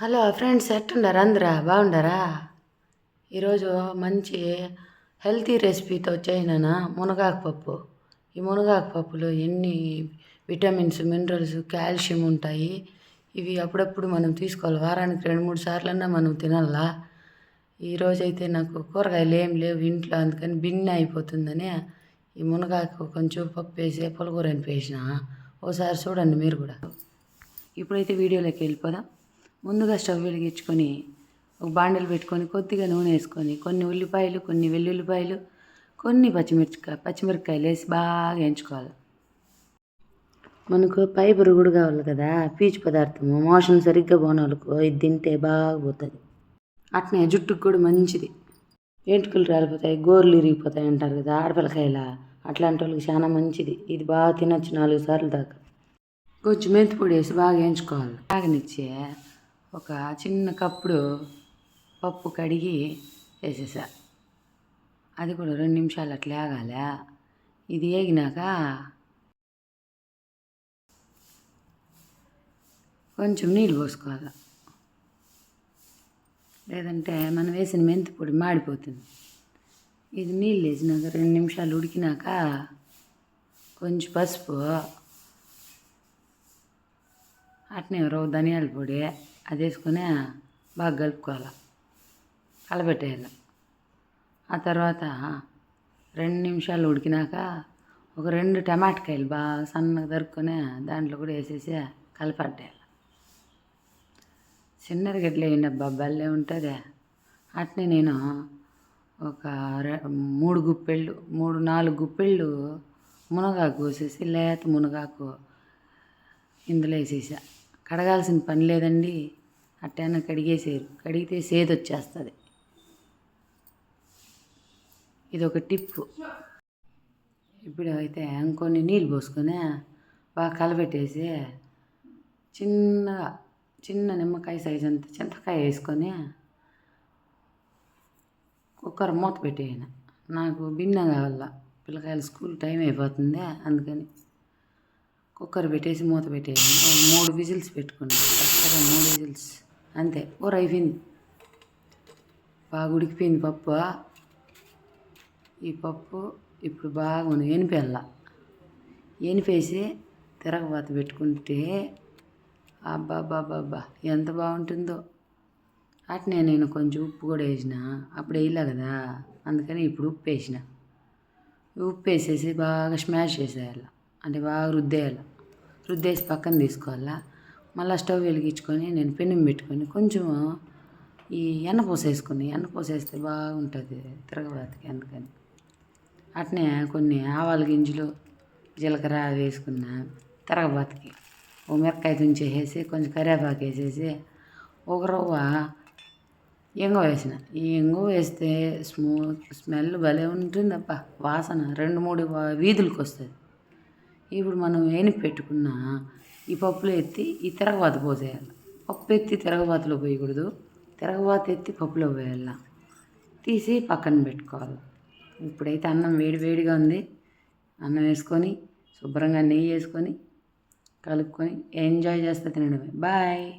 Hello friends ఎట్టుండారు అందరా? బాగుండారా? ఈరోజు మంచి healthy రెసిపీతో చేయనా మునగాకు పప్పు. ఈ మునగాకు పప్పులో ఎన్ని విటమిన్స్ మినరల్స్ కాల్షియం ఉంటాయి? ఇవి అప్పుడప్పుడు మనం తీసుకోవాలి. వారానికి రెండు మూడు సార్లన్నా మనం తినాలా? ఈరోజైతే నాకు కూరగాయలు ఏం లేవు ఇంట్లో అందుకని బిన్నె అయిపోతుందని ఈ మునగాకు కొంచెం పప్పు వేసి పులగూరని వేసిన. ఓసారి చూడండి మీరు కూడా. ఇప్పుడైతే వీడియోలోకి వెళ్ళిపోదాం. ముందుగా స్టవ్ వెలిగించుకొని ఒక బాండలు పెట్టుకొని కొద్దిగా నూనె వేసుకొని కొన్ని ఉల్లిపాయలు కొన్ని వెల్లుల్లిపాయలు కొన్ని పచ్చిమిరపకాయ పచ్చిమిరపకాయలు వేసి బాగా వేయించుకోవాలి మనకు పై కూడా కావాలి కదా పీచు పదార్థము మోషన్ సరిగ్గా పోనోళ్ళకు ఇది తింటే బాగా పోతుంది అట్నే జుట్టుకు కూడా మంచిది. ఎంటుకలు రాలిపోతాయి గోర్లు ఇరిగిపోతాయి అంటారు కదా ఆడపిల్లకాయల అట్లాంటి వాళ్ళకి చాలా మంచిది. ఇది బాగా తినొచ్చు నాలుగు సార్లు దాకా. కొంచెం మెంతి పొడి వేసి బాగా వేయించుకోవాలి బాగనిచ్చి ఒక చిన్న కప్పుడు పప్పు కడిగి వేసేసా. అది కూడా రెండు నిమిషాలు అట్లా ఆగాలి. ఇది వేగినాక కొంచెం నీళ్ళు పోసుకోవాలి. లేదంటే మనం వేసిన మెంతి పొడి మాడిపోతుంది. ఇది నీళ్ళు వేసినాక రెండు నిమిషాలు ఉడికినాక కొంచెం పసుపు అట్నే రవ్వ ధనియాల పొడి అది వేసుకొని బాగా కలుపుకోవాలి. కలపెట్టేయాలి ఆ తర్వాత రెండు నిమిషాలు ఉడికినాక ఒక రెండు టమాటకాయలు బాగా సన్నగా తరుక్కొని దాంట్లో కూడా వేసేసి కలపట్టేయాలి చిన్నది గడ్డలు వేయండి అబ్బా భలే ఉంటుంది. అట్నే నేను ఒక రె- మూడు గుప్పెళ్ళు మూడు నాలుగు గుప్పెళ్ళు మునగాకు కోసేసి లేత మునగాకు ఇందులో వేసేసా. కడగాల్సిన పని లేదండి. అట్టన కడిగేసేరు కడిగితే సేదు వచ్చేస్తుంది. ఇది ఒక టిప్పు ఇప్పుడు అయితే ఇంకొన్ని నీళ్ళు పోసుకొని బాగా కలబెట్టేసి చిన్నగా చిన్న నిమ్మకాయ సైజ్ అంత చింతకాయ వేసుకొని కుక్కర్ మూత పెట్టేయను. నాకు భిన్నం కావాల. పిల్లకాయలు స్కూల్ టైం అయిపోతుంది అందుకని కుక్కర్ పెట్టేసి మూత పెట్టేయండి మూడు విజిల్స్ పెట్టుకున్నాను కరెక్ట్గా మూడు విజిల్స్. అంతే. కూర అయిపోయింది బాగా ఉడికిపోయింది పప్పు. ఈ పప్పు ఇప్పుడు బాగా ఉంది ఎనిపెళ్ళ ఎనిపేసి తిరగబాత పెట్టుకుంటే అబ్బాబ్బాబ్బా ఎంత బాగుంటుందో. అట్నే నేను కొంచెం ఉప్పు కూడా వేసిన. అప్పుడు వేయలే కదా. అందుకని ఇప్పుడు ఉప్పు వేసిన. ఉప్పు వేసేసి బాగా స్మాష్ చేసేయాలి. అంటే బాగా రుద్దేయాలి. రుద్దేసి పక్కన తీసుకోవాలా. మళ్ళీ స్టవ్ వెలిగించుకొని నేను పెనం పెట్టుకొని కొంచెం ఈ ఎన్న పోసేసుకుని ఎన్న పోసేస్తే బాగుంటుంది తిరగబాతికి అందుకని. అట్నే కొన్ని ఆవాల గింజలు జీలకర్ర వేసుకున్న తిరగబాతకి. ఓ మిరకాయ తుంచేసేసి కొంచెం కరివేపాకు వేసేసి ఒక రవ్వ ఇంగువ వేసిన. ఈ ఇంగువ వేస్తే స్మూత్ స్మెల్ భలే ఉంటుందప్ప వాసన. రెండు మూడు వీధులకు వస్తుంది ఇప్పుడు మనం ఏని పెట్టుకున్న ఈ పప్పులో ఎత్తి ఈ తిరగబాత పోసేయాలి. పప్పు ఎత్తి తిరగబాతలో పోయకూడదు. తిరగబాత ఎత్తి పప్పులో పోయాల? తీసి పక్కన పెట్టుకోవాలి. ఇప్పుడైతే అన్నం వేడి వేడిగా ఉంది. అన్నం వేసుకొని శుభ్రంగా నెయ్యి వేసుకొని కలుపుకొని ఎంజాయ్ చేస్తా తినడమే. బాయ్!